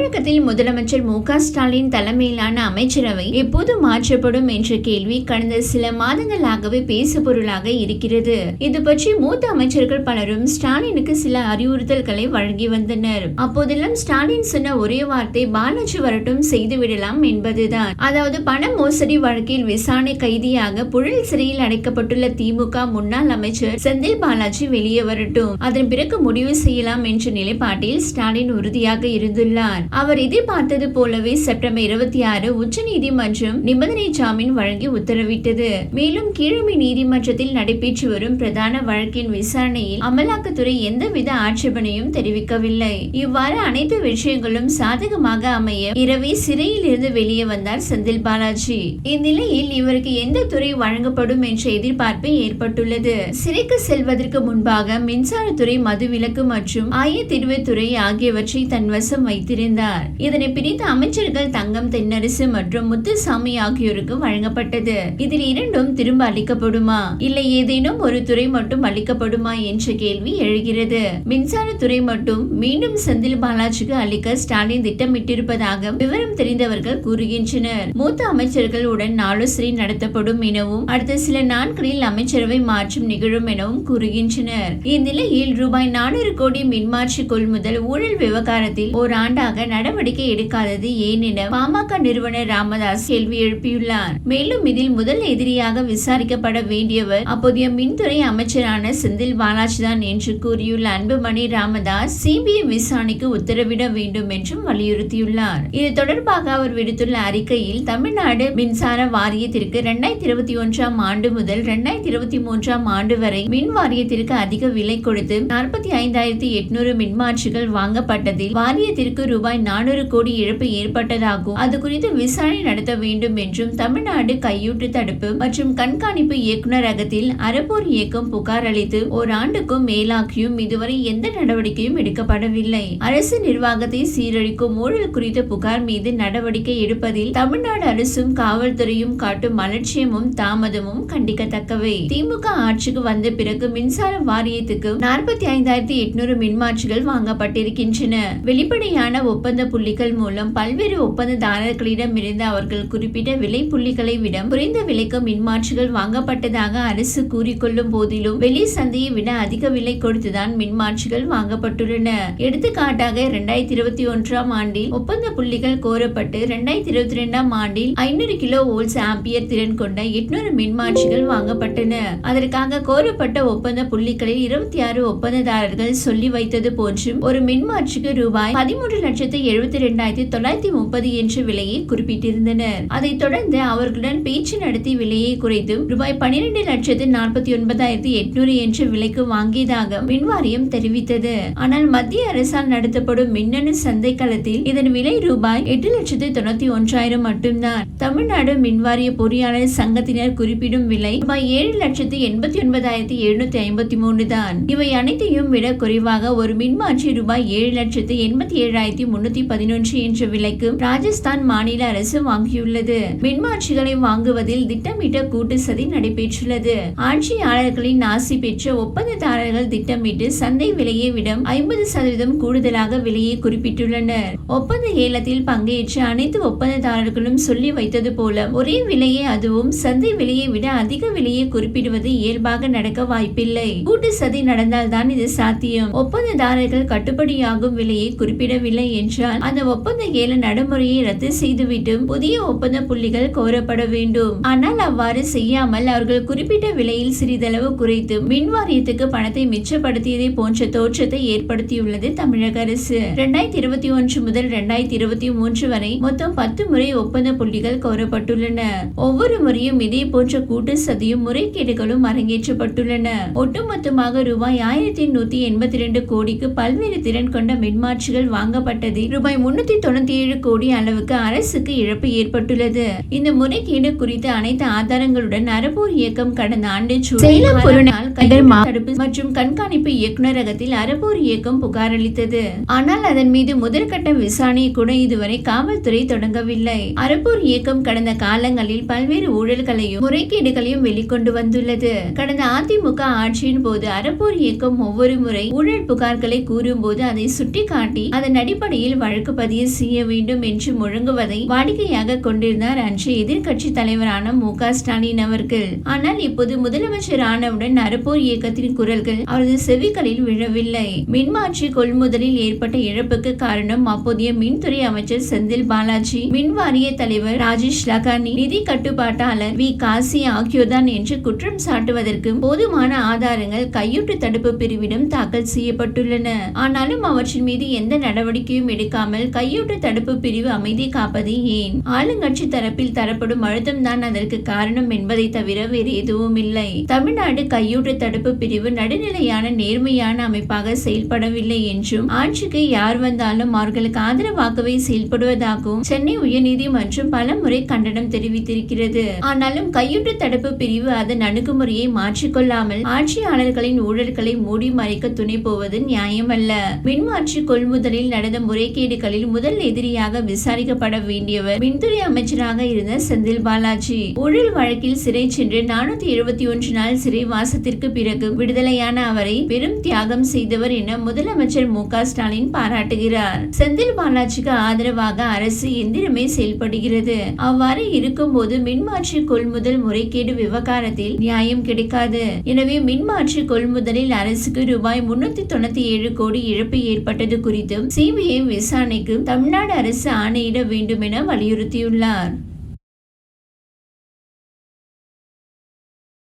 தமிழகத்தில் முதலமைச்சர் மு ஸ்டாலின் தலைமையிலான அமைச்சரவை எப்போது மாற்றப்படும் என்ற கேள்வி கடந்த சில மாதங்களாகவே பேசுபொருளாக இருக்கிறது. இது பற்றி மூத்த அமைச்சர்கள் பலரும் ஸ்டாலினுக்கு சில அறிவுறுத்தல்களை வழங்கி வந்தனர். அப்போதெல்லாம் ஸ்டாலின் சொன்ன ஒரே வார்த்தை பாலாஜி வரட்டும் செய்துவிடலாம் என்பதுதான். அதாவது பண மோசடி வழக்கில் விசாரணை கைதியாக புழல் சிறையில் அடைக்கப்பட்டுள்ள திமுக முன்னாள் அமைச்சர் செந்தில் பாலாஜி வெளியே வரட்டும். அதன் பிறகு முடிவு செய்யலாம் என்ற நிலைப்பாட்டில் ஸ்டாலின் உறுதியாக இருந்துள்ளார். அவர் எதிர்பார்த்தது போலவே செப்டம்பர் இருபத்தி ஆறு உச்ச நீதிமன்றம் நிபந்தனை ஜாமீன் வழங்கி உத்தரவிட்டது. மேலும் கீழமை நீதிமன்றத்தில் நடைபெற்று வரும் பிரதான வழக்கின் விசாரணையில் அமலாக்கத்துறை எந்தவித ஆட்சேபனையும் தெரிவிக்கவில்லை. இவ்வாறு அனைத்து விஷயங்களும் சாதகமாக அமைய இரவே சிறையில் இருந்து வெளியே வந்தார் செந்தில் பாலாஜி. இந்நிலையில் இவருக்கு எந்த துறை வழங்கப்படும் என்ற எதிர்பார்ப்பு ஏற்பட்டுள்ளது. சிறைக்கு செல்வதற்கு முன்பாக மின்சாரத்துறை மதுவிலக்கு மற்றும் ஆயத்தீர்வுத்துறை ஆகியவற்றை தன் வசம் வந்தார் இதனை பிரித்த அமைச்சர்கள் தங்கம் தென்னரசு மற்றும் முத்துசாமி ஆகியோருக்கு வழங்கப்பட்டது. இதில் இரண்டும் திரும்ப அளிக்கப்படுமா? இல்லை ஏதேனும் ஒரு துறை மட்டும் அளிக்கப்படுமா என்ற கேள்வி எழுகிறது. மின்சாரத்துறை மட்டும் மீண்டும் செந்தில் பாலாஜிக்கு அளிக்க ஸ்டாலின் திட்டமிட்டிருப்பதாக விவரம் தெரிந்தவர்கள் கூறுகின்றனர். மூத்த அமைச்சர்கள் உடன் ஆலோசனை நடத்தப்படும் எனவும் அடுத்த சில நாட்களில் அமைச்சரவை மாற்றம் நிகழும் எனவும் கூறுகின்றனர். இந்நிலையில் ரூபாய் நானூறு கோடி மின்மாற்றி கொள்முதல் ஊழல் விவகாரத்தில் ஓராண்டாக நடவடிக்கை எடுக்காதது ஏன் என பாமக நிறுவனர் ராமதாஸ் கேள்வி எழுப்பியுள்ளார். மேலும் இதில் முதல் எதிரியாக விசாரிக்கப்பட வேண்டியவர் அப்போதைய மின்துறை அமைச்சரான செந்தில் பாலாஜி தான் என்று கூறியுள்ள அன்புமணி ராமதாஸ் சிபிஐ விசாரணைக்கு உத்தரவிட வேண்டும் என்றும் வலியுறுத்தியுள்ளார். இது தொடர்பாக அவர் விடுத்துள்ள அறிக்கையில் தமிழ்நாடு மின்சார வாரியத்திற்கு இரண்டாயிரத்தி இருபத்தி ஒன்றாம் ஆண்டு முதல் இரண்டாயிரத்தி இருபத்தி மூன்றாம் ஆண்டு வரை மின் வாரியத்திற்கு அதிக விலை கொடுத்து நாற்பத்தி ஐந்தாயிரத்தி எட்நூறு மின்மாற்றிகள் வாங்கப்பட்டதில் வாரியத்திற்கு ரூபாய் நானூறு கோடி இழப்பு ஏற்பட்டதாகவும் அது குறித்து விசாரணை நடத்த வேண்டும் என்றும் தமிழ்நாடு கையூட்டு தடுப்பு மற்றும் கண்காணிப்பு இயக்குநரகத்தில் அறப்போர் இயக்கம் புகார் அளித்து ஓராண்டுக்கும் மேலாகியும் இதுவரை எந்த நடவடிக்கையும் எடுக்கப்படவில்லை. அரசு நிர்வாகத்தை சீரழிக்கும் ஊழல் குறித்த புகார் மீது நடவடிக்கை எடுப்பதில் தமிழ்நாடு அரசும் காவல்துறையும் காட்டும் அலட்சியமும் தாமதமும் கண்டிக்கத்தக்கவை. திமுக ஆட்சிக்கு வந்த பிறகு மின்சார வாரியத்துக்கு நாற்பத்தி ஐந்தாயிரத்தி எட்நூறு மின்மாற்றிகள் வாங்கப்பட்டிருக்கின்றன. வெளிப்படையான ஒப்பந்த புள்ளிகள் மூலம் பல்வேறு ஒப்பந்ததாரர்களிடம் இருந்து அவர்கள் குறிப்பிட்ட விலை புள்ளிகளை விட குறைந்த விலைக்கு மின்மாற்றிகள் வாங்கப்பட்டதாக அரசு கூறிக்கொள்ளும் போதிலும் வெளி சந்தையை விட அதிக விலை கொடுத்துதான் மின்மாற்றிகள் வாங்கப்பட்டுள்ளன. எடுத்துக்காட்டாக இரண்டாயிரத்தி இருபத்தி ஒன்றாம் ஆண்டில் ஒப்பந்த புள்ளிகள் கோரப்பட்டு இரண்டாயிரத்தி இருபத்தி இரண்டாம் ஆண்டில் ஐநூறு கிலோ வோல்ட்ஸ் ஆம்பியர் திறன் கொண்ட எட்நூறு மின்மாற்றிகள் வாங்கப்பட்டன. அதற்காக கோரப்பட்ட ஒப்பந்த புள்ளிகளில் இருபத்தி ஆறு ஒப்பந்ததாரர்கள் சொல்லி வைத்தது போன்றும் ஒரு மின்மாற்றிக்கு ரூபாய் பதிமூன்று லட்சத்து எழுபத்தி ரெண்டாயிரத்தி தொள்ளாயிரத்தி முப்பது என்ற விலையை குறிப்பிட்டிருந்தனர். அதைத் தொடர்ந்து அவர்களுடன் பேச்சு நடத்தி விலையை குறைத்தும் ரூபாய் பனிரெண்டு லட்சத்து நாற்பத்தி ஒன்பதாயிரத்தி எட்நூறு என்ற விலைக்கு வாங்கியதாக மின்வாரியம் தெரிவித்தது. ஆனால் மத்திய அரசால் நடத்தப்படும் மின்னணு சந்தை களத்தில் இதன் விலை ரூபாய் எட்டு லட்சத்து தொண்ணூத்தி ஒன்றாயிரம் மட்டும்தான். தமிழ்நாடு மின்வாரிய பொறியாளர் சங்கத்தினர் குறிப்பிடும் விலை ரூபாய் ஏழு லட்சத்து எண்பத்தி ஒன்பதாயிரத்தி எழுநூத்தி ஐம்பத்தி மூணு தான். இவை அனைத்தையும் விட குறைவாக ஒரு மின்மாற்றி ரூபாய் ஏழு லட்சத்து எண்பத்தி ஏழாயிரத்தி முன்னூத்தி பதினொன்று என்ற விலைக்கு ராஜஸ்தான் மாநில அரசு வாங்கியுள்ளது. மின்மாற்றிகளை வாங்குவதில் திட்டமிட்ட கூட்டு சதி நடைபெற்றுள்ளது. ஆட்சியாளர்களின் ஆசி பெற்ற ஒப்பந்ததாரர்கள் திட்டமிட்டு சந்தை விலையை விட ஐம்பது சதவீதம் கூடுதலாக விலையை குறிப்பிட்டுள்ளனர். ஒப்பந்த ஏலத்தில் பங்கேற்ற அனைத்து ஒப்பந்ததாரர்களும் சொல்லி வைத்தது போல ஒரே விலையை அதுவும் சந்தை விலையை விட அதிக விலையை குறிப்பிடுவது இயல்பாக நடக்க வாய்ப்பில்லை. கூட்டு சதி நடந்தால்தான் இது சாத்தியம். ஒப்பந்ததாரர்கள் கட்டுப்படியாகும் விலையை குறிப்பிடவில்லை என்று என்றால் அந்த ஒப்பந்த ஏல நடைமுறையை ரத்து செய்துவிட்டு புதிய ஒப்பந்த புள்ளிகள் கோரப்பட வேண்டும். ஆனால் அவ்வாறு செய்யாமல் அவர்கள் குறிப்பிட்ட விலையில் சிறிதளவு குறைத்து மின் வாரியத்துக்கு பணத்தை மிச்சப்படுத்தியதை போன்ற தோற்றத்தை ஏற்படுத்தியுள்ளது தமிழக அரசு. இரண்டாயிரத்தி இருபத்தி ஒன்று முதல் இரண்டாயிரத்தி இருபத்தி மூன்று வரை மொத்தம் பத்து முறை ஒப்பந்த புள்ளிகள் கோரப்பட்டுள்ளன. ஒவ்வொரு முறையும் இதே போன்ற கூட்டு சதியும் முறைகேடுகளும் அரங்கேற்றப்பட்டுள்ளன. ஒட்டுமொத்தமாக ரூபாய் ஆயிரத்தி நூத்தி எண்பத்தி இரண்டு கோடிக்கு பல்வேறு திறன் கொண்ட மின்மாற்றிகள் வாங்கப்பட்டது. வாங்கப்பட்டதில் ரூபாய் முன்னூத்தி தொண்ணூத்தி ஏழு கோடி அளவுக்கு அரசுக்கு இழப்பு ஏற்பட்டுள்ளது. இந்த முறைகேடு குறித்த அனைத்து ஆதாரங்களுடன் அறப்போர் இயக்கம் கடந்த ஆண்டு சேலம் தடுப்பு மற்றும் கண்காணிப்பு இயக்குநரகத்தில் அறப்போர் இயக்கம் புகார் அளித்தது. ஆனால் அதன் மீது முதற்கட்ட விசாரணையை கூட இதுவரை காவல்துறை தொடங்கவில்லை. அறப்போர் இயக்கம் கடந்த காலங்களில் பல்வேறு ஊழல்களையும் முறைகேடுகளையும் வெளிக்கொண்டு வந்துள்ளது. கடந்த அதிமுக ஆட்சியின் போது அறப்போர் இயக்கம் ஒவ்வொரு முறை ஊழல் புகார்களை கூறும்போது அதை சுட்டிக்காட்டி அதன் அடிப்படையில் மேல் வழக்கு பதிவு செய்ய வேண்டும் என்று முழங்குவதை வாடிக்கையாக கொண்டிருந்தார் அன்று எதிர்க்கட்சி தலைவரான மு க ஸ்டாலின் அவர்கள் ஆனால் இப்போது முதலமைச்சர் ஆனவுடன் அறுப்போர் இயக்கத்தின் குரல்கள் அவரது செவிகளில் விழவில்லை. மின்மாற்றி கொள்முதலில் ஏற்பட்ட இழப்புக்கு காரணம் அப்போதைய மின்துறை அமைச்சர் செந்தில் பாலாஜி மின் வாரிய தலைவர் ராஜேஷ் லகானி நிதி கட்டுப்பாட்டாளர் வி. காசி ஆகியோர்தான் என்று குற்றம் சாட்டுவதற்கு போதுமான ஆதாரங்கள் கையூட்டு தடுப்பு பிரிவிடம் தாக்கல் செய்யப்பட்டுள்ளன. ஆனாலும் அவற்றின் மீது எந்த நடவடிக்கையும் எடுக்காமல் கையூட்டு தடுப்பு பிரிவு அமைதி காப்பது ஏன்? ஆளுங்கட்சி தரப்பில் தரப்படும் அழுத்தம் தான் அதற்கு காரணம் என்பதை தவிர வேறு எதுவும் இல்லை. தமிழ்நாடு கையூட்டு தடுப்பு பிரிவு நடுநிலையான நேர்மையான அமைப்பாக செயல்படவில்லை என்றும் ஆட்சிக்கு யார் வந்தாலும் அவர்களுக்கு ஆதரவாகவே செயல்படுவதாகவும் சென்னை உயர்நீதிமன்றம் பல முறை கண்டனம் தெரிவித்திருக்கிறது. ஆனாலும் கையூட்டு தடுப்பு பிரிவு அதன் அணுகுமுறையை மாற்றிக்கொள்ளாமல் ஆட்சியாளர்களின் ஊழல்களை மூடி மறைக்க துணை போவது நியாயமல்ல. மின்மாற்றி கொள்முதலில் நடந்த முறை முறைகேடுகளில் முதல் எதிரியாக விசாரிக்கப்பட வேண்டியவர் மின்துறை அமைச்சராக இருந்த செந்தில் பாலாஜி. ஊழல் வழக்கில் சிறை சென்று நானூத்தி எழுபத்தி ஒன்று நாள் சிறைவாசத்திற்கு பிறகு விடுதலையான அவரை பெரும் தியாகம் செய்தவர் என முதலமைச்சர் மு க ஸ்டாலின் பாராட்டுகிறார். செந்தில் பாலாஜிக்கு ஆதரவாக அரசு எந்திரமே செயல்படுகிறது. அவ்வாறு இருக்கும்போது மின்மாற்றி கொள்முதல் முறைகேடு விவகாரத்தில் நியாயம் கிடைக்காது. எனவே மின்மாற்றி கொள்முதலில் அரசுக்கு ரூபாய் முன்னூத்தி தொண்ணூத்தி ஏழு கோடி இழப்பு ஏற்பட்டது குறித்தும் சிபிஐ விசாரணைக்கு தமிழ்நாடு அரசு ஆணையிட வேண்டும் என வலியுறுத்தியுள்ளார்.